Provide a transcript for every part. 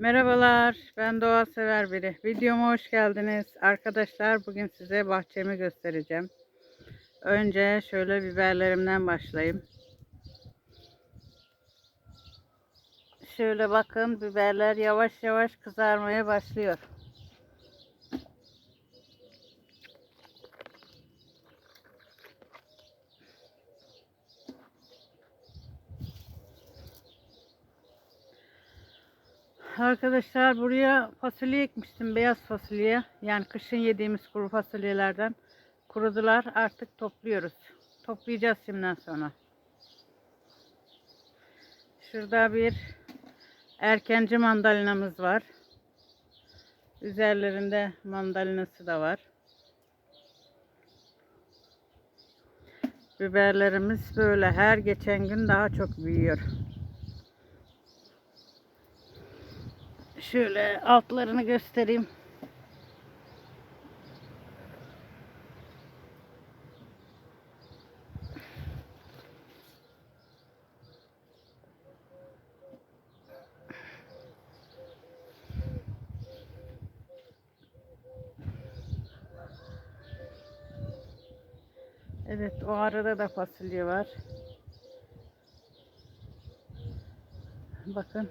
Merhabalar, ben doğa sever biri. Videoma hoş geldiniz. Arkadaşlar bugün size bahçemi göstereceğim. Önce şöyle biberlerimden başlayayım. Şöyle bakın biberler yavaş yavaş kızarmaya başlıyor. Arkadaşlar buraya fasulye ekmiştim. Beyaz fasulye. Yani kışın yediğimiz kuru fasulyelerden. Kurudular. Artık topluyoruz. Toplayacağız şimdiden sonra. Şurada bir erkenci mandalinamız var. Üzerlerinde mandalinası da var. Biberlerimiz böyle her geçen gün daha çok büyüyor. Şöyle altlarını göstereyim. Evet o arada da fasulye var. Bakın.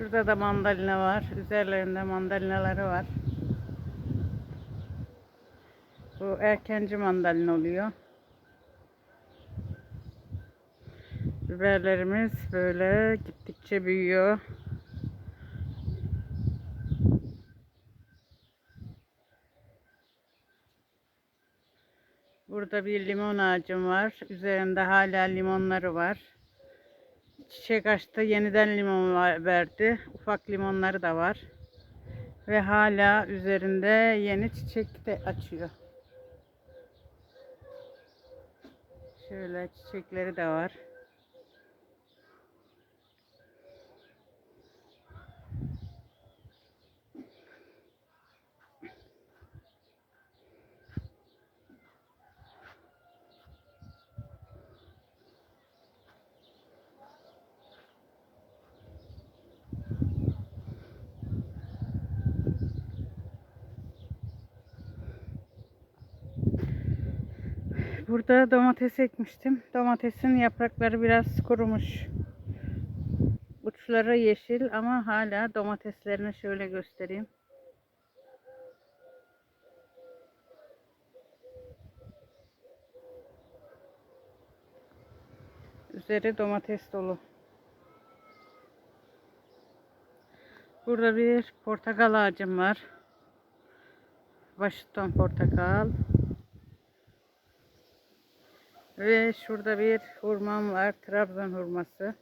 Şurada da mandalina var. Üzerlerinde mandalinaları var. Bu erkenci mandalina oluyor. Biberlerimiz böyle gittikçe büyüyor. Burada bir limon ağacım var. Üzerinde hala limonları var. Çiçek açtı. Yeniden limon verdi. Ufak limonları da var. Ve hala üzerinde yeni çiçek de açıyor. Şöyle çiçekleri de var. Burada domates ekmiştim. Domatesin yaprakları biraz kurumuş. Uçları yeşil ama hala domateslerini şöyle göstereyim. Üzeri domates dolu. Burada bir portakal ağacım var. Washington portakal. Ve şurada bir hurmam var. Trabzon hurması.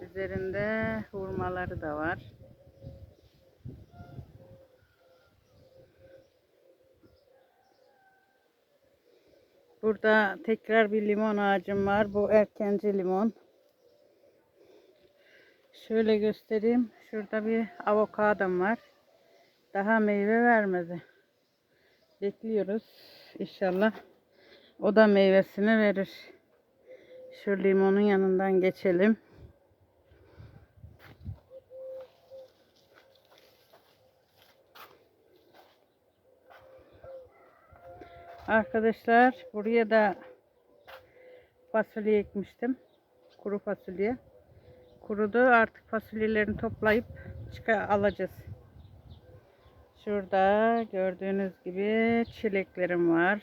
Üzerinde hurmaları da var. Burada tekrar bir limon ağacım var. Bu erkenci limon. Şöyle göstereyim. Şurada bir avokadom var. Daha meyve vermedi. Bekliyoruz. İnşallah. O da meyvesini verir. Şu limonun yanından geçelim. Arkadaşlar buraya da fasulye ekmiştim. Kuru fasulye. Kurudu. Artık fasulyelerini toplayıp çıkar alacağız. Şurada gördüğünüz gibi çileklerim var.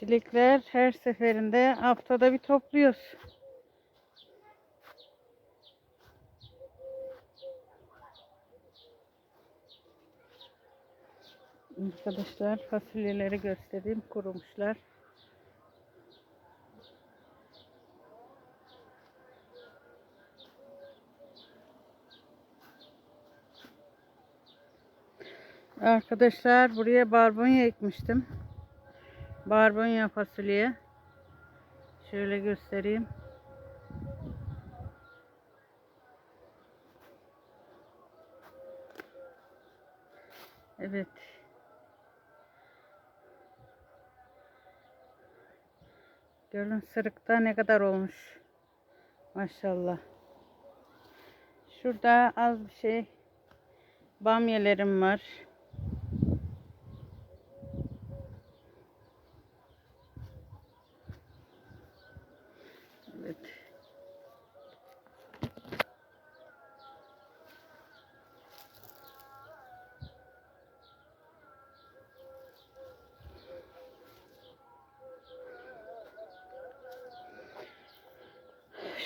Çilekler her seferinde haftada bir topluyoruz. Arkadaşlar fasulyeleri göstereyim kurumuşlar. Arkadaşlar buraya barbunya ekmiştim. Barbunya fasulye. Şöyle göstereyim. Evet. Gölün sırıkta ne kadar olmuş. Maşallah. Şurada az bir şey bamyelerim var.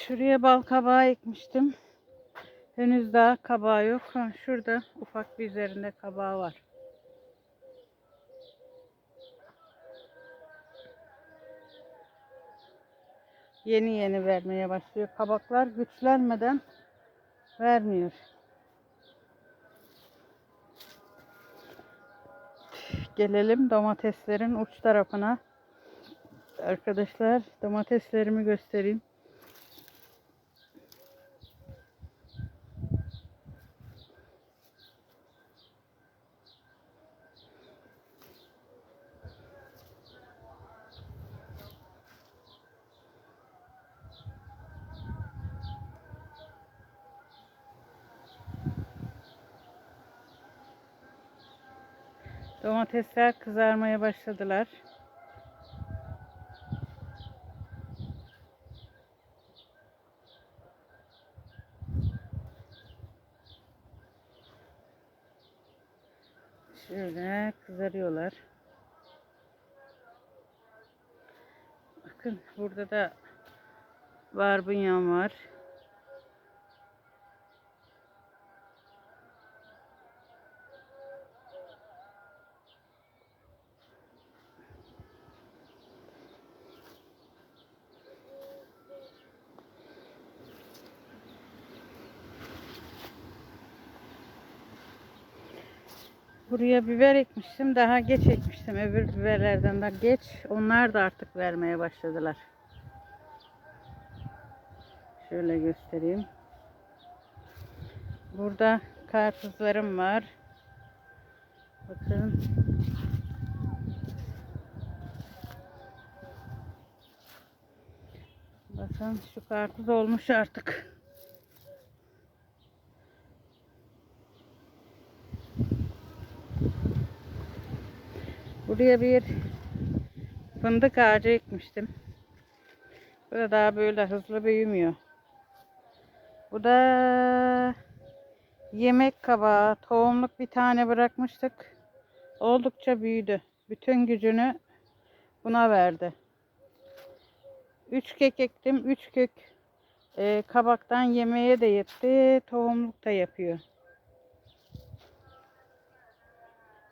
Şuraya bal kabağı ekmiştim. Henüz daha kabağı yok. Ha, şurada ufak bir üzerinde kabağı var. Yeni yeni vermeye başlıyor. Kabaklar güçlenmeden vermiyor. Gelelim domateslerin uç tarafına. Arkadaşlar domateslerimi göstereyim. Domatesler kızarmaya başladılar. Şöyle kızarıyorlar. Bakın burada da barbunyam var. Buraya biber ekmiştim. Daha geç ekmiştim. Öbür biberlerden de geç. Onlar da artık vermeye başladılar. Şöyle göstereyim. Burada karpuzlarım var. Bakın. Bakın şu karpuz olmuş artık. Buraya bir fındık ağacı ekmiştim. Bu da daha böyle hızlı büyümüyor. Bu da yemek kabağı, tohumluk bir tane bırakmıştık. Oldukça büyüdü. Bütün gücünü buna verdi. Üç kek ektim. Üç kök e, kabaktan yemeğe de yetti. Tohumluk da yapıyor.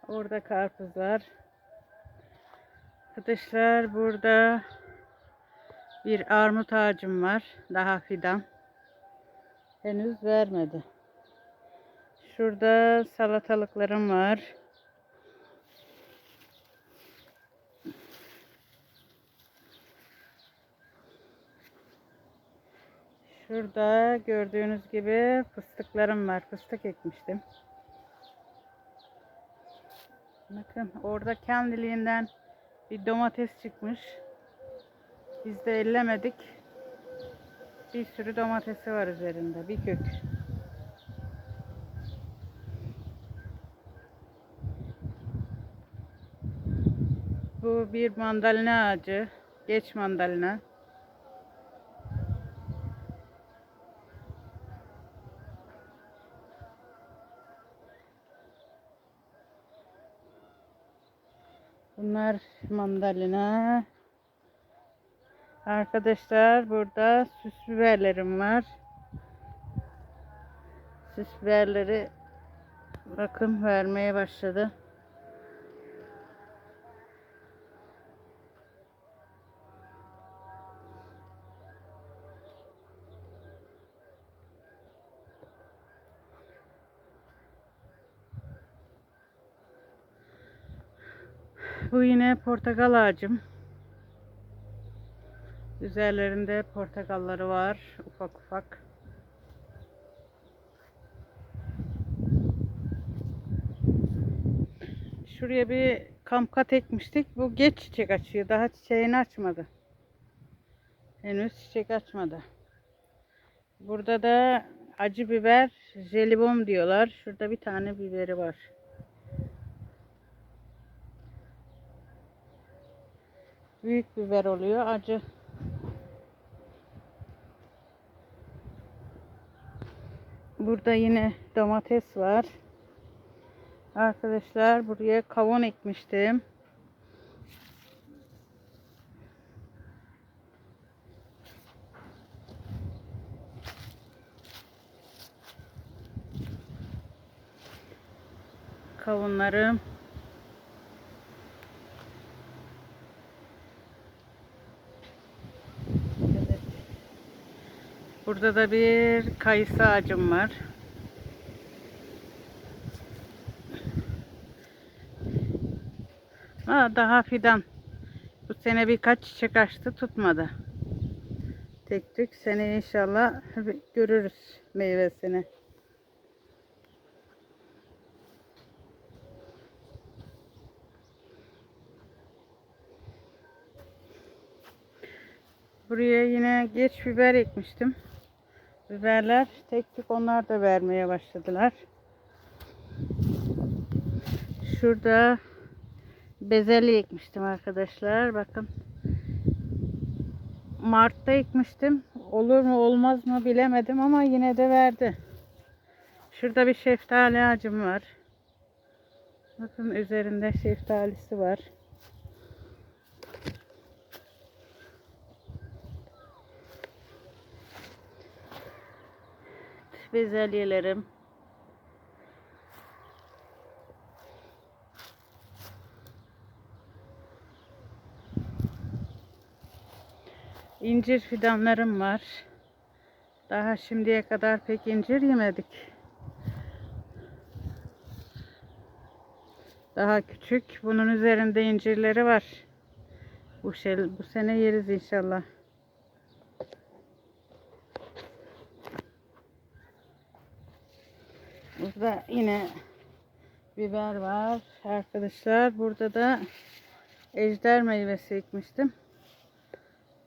Orada karpuzlar. Arkadaşlar burada bir armut ağacım var. Daha fidan. Henüz vermedi. Şurada salatalıklarım var. Şurada gördüğünüz gibi fıstıklarım var. Fıstık ekmiştim. Bakın orada kendiliğinden bir domates çıkmış. Biz de ellemedik. Bir sürü domatesi var üzerinde. Bir kök. Bu bir mandalina ağacı. Geç mandalina. Bunlar mandalina. Arkadaşlar burada süs biberlerim var. Süs biberleri bakın vermeye başladı. Bu yine portakal ağacım. Üzerlerinde portakalları var. Ufak ufak. Şuraya bir kamkat ekmiştik. Bu geç çiçek açıyor. Daha çiçeğini açmadı. Henüz çiçek açmadı. Burada da acı biber jelibon diyorlar. Şurada bir tane biberi var. Büyük biber oluyor. Acı. Burada yine domates var. Arkadaşlar buraya kavun ekmiştim. Kavunlarım. Burada da bir kayısı ağacım var. Aa, daha fidan. Bu sene birkaç çiçek açtı tutmadı. Tek tük sene inşallah görürüz meyvesini. Buraya yine geç biber ekmiştim. Biberler tek tük onlar da vermeye başladılar. Şurada bezelye ekmiştim arkadaşlar. Bakın. Mart'ta ekmiştim. Olur mu olmaz mı bilemedim ama yine de verdi. Şurada bir şeftali ağacım var. Bakın üzerinde şeftalisi var. Bezelyelerim. İncir fidanlarım var. Daha şimdiye kadar pek incir yemedik. Daha küçük. Bunun üzerinde incirleri var. Bu, şey, bu sene yeriz inşallah. Burada yine biber var arkadaşlar. Burada da ejder meyvesi ekmiştim.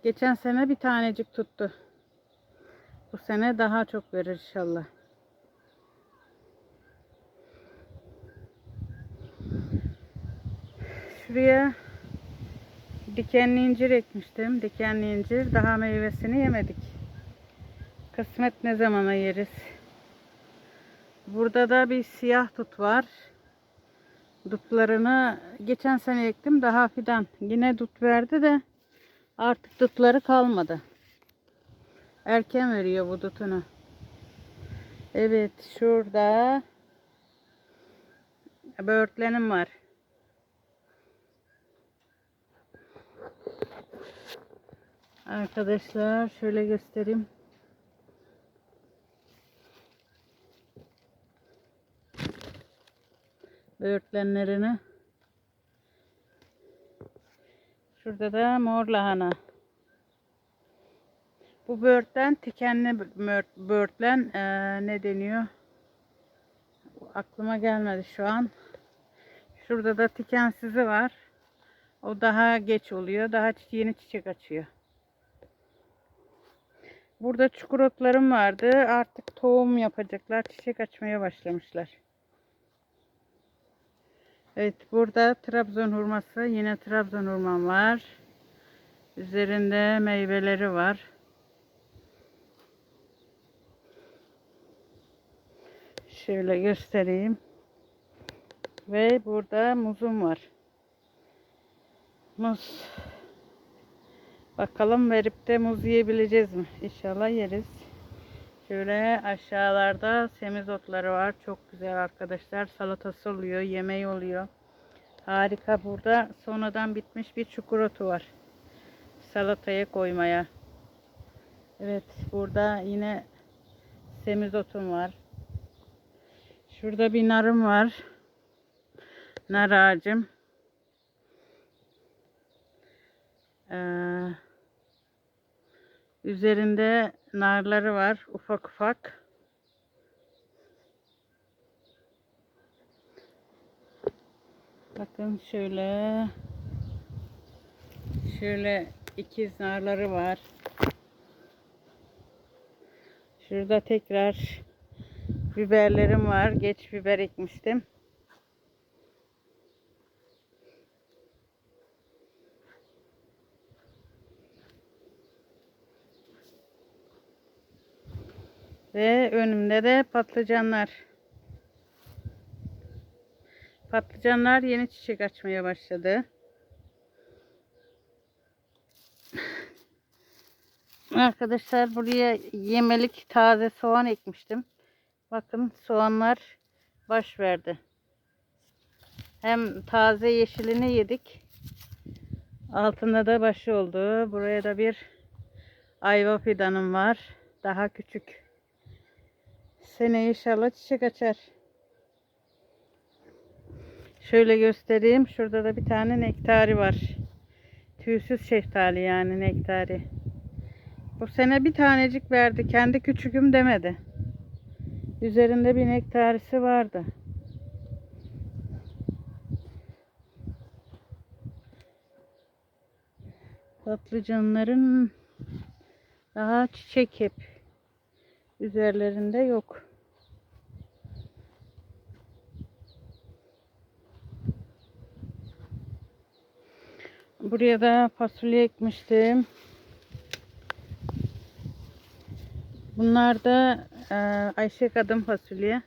Geçen sene bir tanecik tuttu. Bu sene daha çok verir inşallah. Şuraya dikenli incir ekmiştim. Dikenli incir. Daha meyvesini yemedik. Kısmet ne zamana yeriz. Burada da bir siyah tut var. Dutlarını geçen sene ektim. Daha fidan. Yine dut verdi de artık dutları kalmadı. Erken veriyor bu dutunu. Evet şurada böğürtlenim var. Arkadaşlar şöyle göstereyim. Böğürtlenlerini. Şurada da mor lahana. Bu böğürtlen tikenli böğürtlen ee, ne deniyor? Aklıma gelmedi şu an. Şurada da tikensizi var. O daha geç oluyor. Daha yeni çiçek açıyor. Burada çukur otlarım vardı. Artık tohum yapacaklar. Çiçek açmaya başlamışlar. Evet burada Trabzon hurması. Yine Trabzon hurmam var. Üzerinde meyveleri var. Şöyle göstereyim. Ve burada muzum var. Muz. Bakalım verip de muz yiyebileceğiz mi? İnşallah yeriz. Şöyle aşağılarda semizotları var. Çok güzel arkadaşlar. Salatası oluyor. Yemeği oluyor. Harika. Burada sonradan bitmiş bir çukurotu var. Salataya koymaya. Evet. Burada yine semizotum var. Şurada bir narım var. Nar ağacım. Ee, üzerinde narları var ufak ufak. Bakın şöyle şöyle ikiz narları var. Şurada tekrar biberlerim var. Geç biber ekmiştim. Ve önümde de patlıcanlar. Patlıcanlar yeni çiçek açmaya başladı. Arkadaşlar buraya yemelik taze soğan ekmiştim. Bakın soğanlar baş verdi. Hem taze yeşilini yedik. Altında da başı oldu. Buraya da bir ayva fidanım var. Daha küçük. Sene inşallah çiçek açar. Şöyle göstereyim. Şurada da bir tane nektari var. Tüysüz şeftali yani nektari. Bu sene bir tanecik verdi. Kendi küçüküm demedi. Üzerinde bir nektarisi vardı. Patlıcanların daha çiçek hep. Üzerlerinde yok. Buraya da fasulye ekmiştim. Bunlar da e, Ayşe kadın fasulye.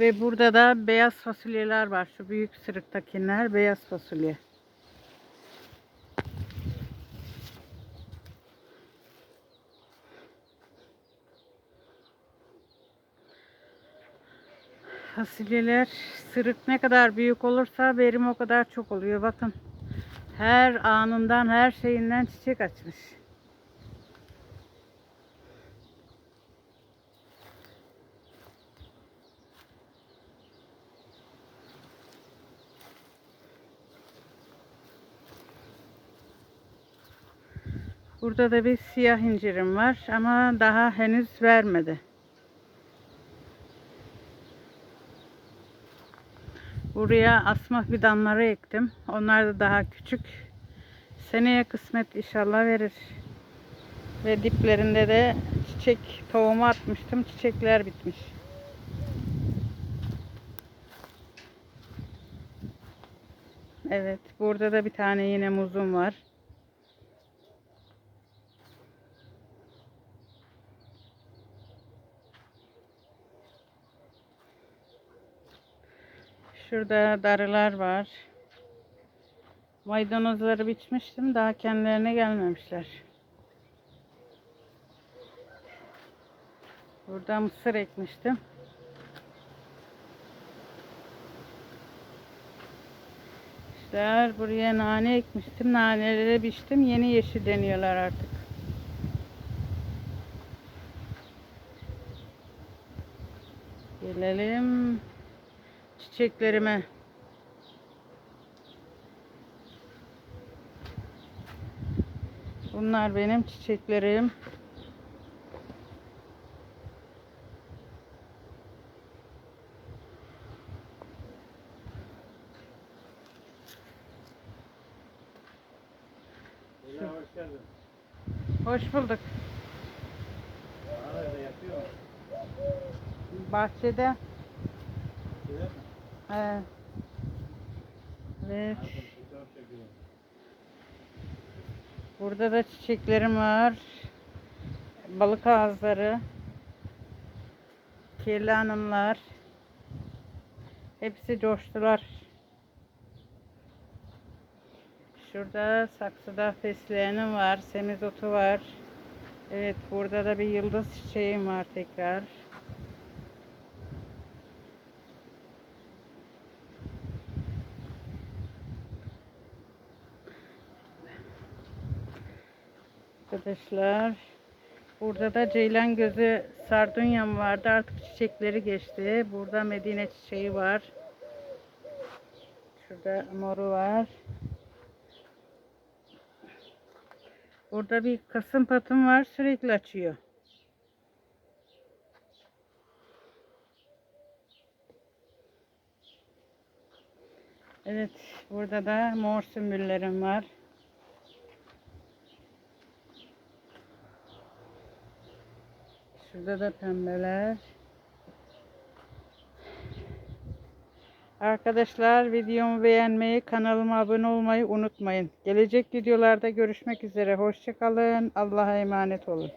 Ve burada da beyaz fasulyeler var. Şu büyük sırıktakiler beyaz fasulye. Fasulyeler sırık ne kadar büyük olursa verim o kadar çok oluyor. Bakın her anından her şeyinden çiçek açmış. Burada da bir siyah incirim var ama daha henüz vermedi. Buraya asma fidanları ektim. Onlar da daha küçük. Seneye kısmet inşallah verir. Ve diplerinde de çiçek tohumu atmıştım. Çiçekler bitmiş. Evet, burada da bir tane yine muzum var. Şurada darılar var. Maydanozları biçmiştim. Daha kendilerine gelmemişler. Burada mısır ekmiştim. İşte buraya nane ekmiştim. Naneleri biçtim. Yeni yeşilleniyorlar artık. Gelelim çiçeklerime. Bunlar benim çiçeklerim. Hoş bulduk. Bahçede. Evet. Burada da çiçeklerim var. Balık ağızları. Kirli hanımlar. Hepsi coştular. Şurada saksıda fesleğenim var. Semizotu var. Evet burada da bir yıldız çiçeğim var tekrar. Arkadaşlar burada da ceylan gözü sardunyam vardı artık çiçekleri geçti. Burada medine çiçeği var. Şurada moru var. Burada bir kasım patım var sürekli açıyor. Evet, burada da mor sümbüllerim var. Şurada da pembeler. Arkadaşlar videomu beğenmeyi, kanalıma abone olmayı unutmayın. Gelecek videolarda görüşmek üzere. Hoşçakalın. Allah'a emanet olun.